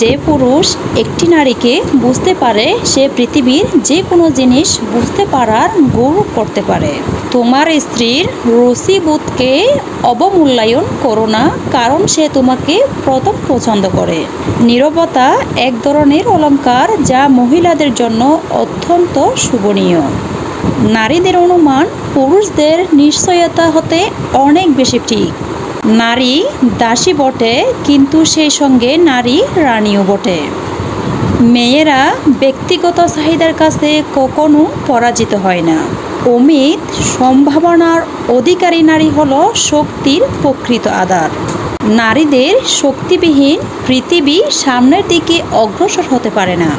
যে পুরুষ একটি নারীকে বুঝতে পারে, সে পৃথিবীর যে কোনো জিনিস বুঝতে পারার গৌরব করতে পারে। তোমার স্ত্রীর রুচিবোধকে অবমূল্যায়ন করো না, কারণ সে তোমাকে প্রথম পছন্দ করে। নীরবতা এক ধরনের অলংকার যা মহিলাদের জন্য অত্যন্ত শুভনীয়। নারীদের অনুমান পুরুষদের নিশ্চয়তা হতে অনেক বেশি ঠিক। নারী দাসী বটে, কিন্তু সেই সঙ্গে নারী রানীও বটে। মেয়েরা ব্যক্তিগত চাহিদার কাছে কখনো পরাজিত হয় না। অমিত সম্ভাবনার অধিকারী নারী হল শক্তির প্রকৃত আধার। নারীদের শক্তিবিহীন পৃথিবী সামনের দিকে অগ্রসর হতে পারে না।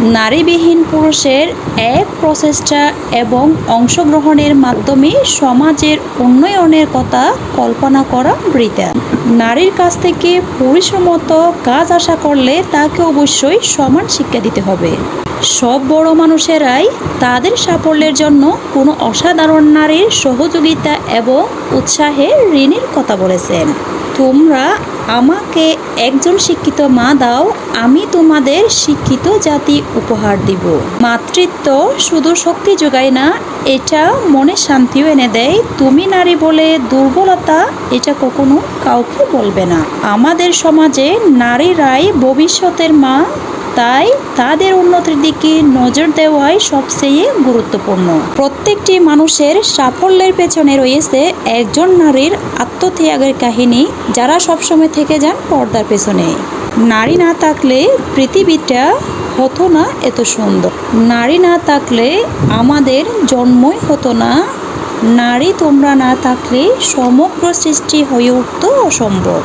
নারীবিহীন পুরুষের এক প্রচেষ্টা এবং অংশগ্রহণের মাধ্যমে সমাজের উন্নয়নের কথা কল্পনা করা বৃথা। নারীর কাছ থেকে পুরুষের মতো কাজ আশা করলে তাকে অবশ্যই সমান শিক্ষা দিতে হবে। সব বড় মানুষেরাই তাদের সাফল্যের জন্য কোনো অসাধারণ নারীর সহযোগিতা এবং উৎসাহে ঋণের কথা বলেছেন। তোমরা আমাকে একজন শিক্ষিত মা দাও, আমি তোমাদের শিক্ষিত জাতি উপহার দিব। মাতৃত্ব শুধু শক্তি যোগায় না, এটা মনে শান্তিও এনে দেয়। তুমি নারী বলে দুর্বলতা, এটা কখনো কাউকে বলবে না। আমাদের সমাজে নারীরাই ভবিষ্যতের মা তাই তাদের উন্নতির দিকে নজর দেওয়াই সবচেয়ে গুরুত্বপূর্ণ। প্রত্যেকটি মানুষের সাফল্যের পেছনে রয়েছে একজন নারীর আত্মত্যাগের কাহিনী যারা সবসময় থেকে যান পর্দার পেছনে। নারী না থাকলে পৃথিবীটা হতো না এত সুন্দর। নারী না থাকলে আমাদের জন্মই হতো না নারী তোমরা না থাকলে সমগ্র সৃষ্টি হয়ে উঠত অসম্ভব।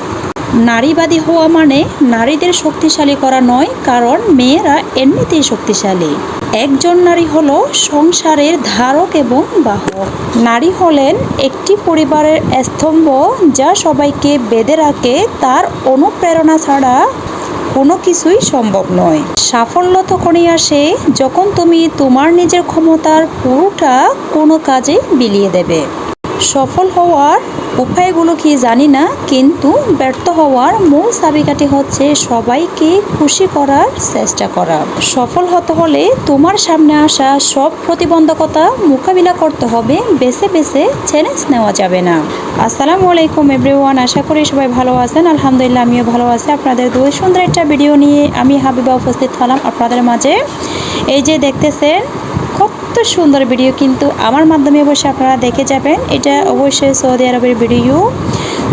নারীবাদী হওয়া মানে নারীদের শক্তিশালী করা নয়, কারণ মেয়েরা এমনিতেই শক্তিশালী। একজন নারী হল সংসারের ধারক এবং বাহক। নারী হলেন একটি পরিবারের স্তম্ভ যা সবাইকে বেঁধে রাখে, তার অনুপ্রেরণা ছাড়া কোনো কিছুই সম্ভব নয়। সাফল্য তখনই আসে যখন তুমি তোমার নিজের ক্ষমতার পুরোটা কোনো কাজে বিলিয়ে দেবে। সফল হওয়ার উপায়গুলো কি জানি না, কিন্তু ব্যর্থ হওয়ার মূল চাবিকাঠি হচ্ছে সবাইকে খুশি করার চেষ্টা করা। সফল হতে হলে তোমার সামনে আসা সব প্রতিবন্ধকতা মোকাবিলা করতে হবে, বেছে বেছে চ্যালেঞ্জ নেওয়া যাবে না। আসসালামু আলাইকুম এভরিওয়ান, আশা করি সবাই ভালো আছেন। আলহামদুলিল্লাহ, আমিও ভালো আছি। আপনাদের দুই সুন্দর একটা ভিডিও নিয়ে আমি হাবিবা উপস্থিত হলাম আপনাদের মাঝে। এই যে দেখতেছেন কত সুন্দর ভিডিও কিন্তু আমার মাধ্যমে অবশ্যই আপনারা দেখে যাবেন। এটা অবশ্যই সৌদি আরবের ভিডিও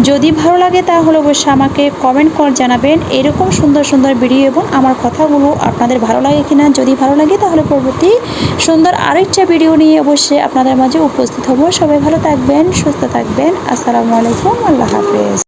যদি ভালো লাগে তাহলে অবশ্যই আমাকে কমেন্ট করে জানাবেন এরকম সুন্দর সুন্দর ভিডিও এবং আমার কথাগুলো আপনাদের ভালো লাগে কিনা। যদি ভালো লাগে তাহলে পরবর্তী সুন্দর আরেকটা ভিডিও নিয়ে অবশ্যই আপনাদের মাঝে উপস্থিত হব। সবাই ভালো থাকবেন, সুস্থ থাকবেন। আসসালামু আলাইকুম, আল্লাহ হাফেজ।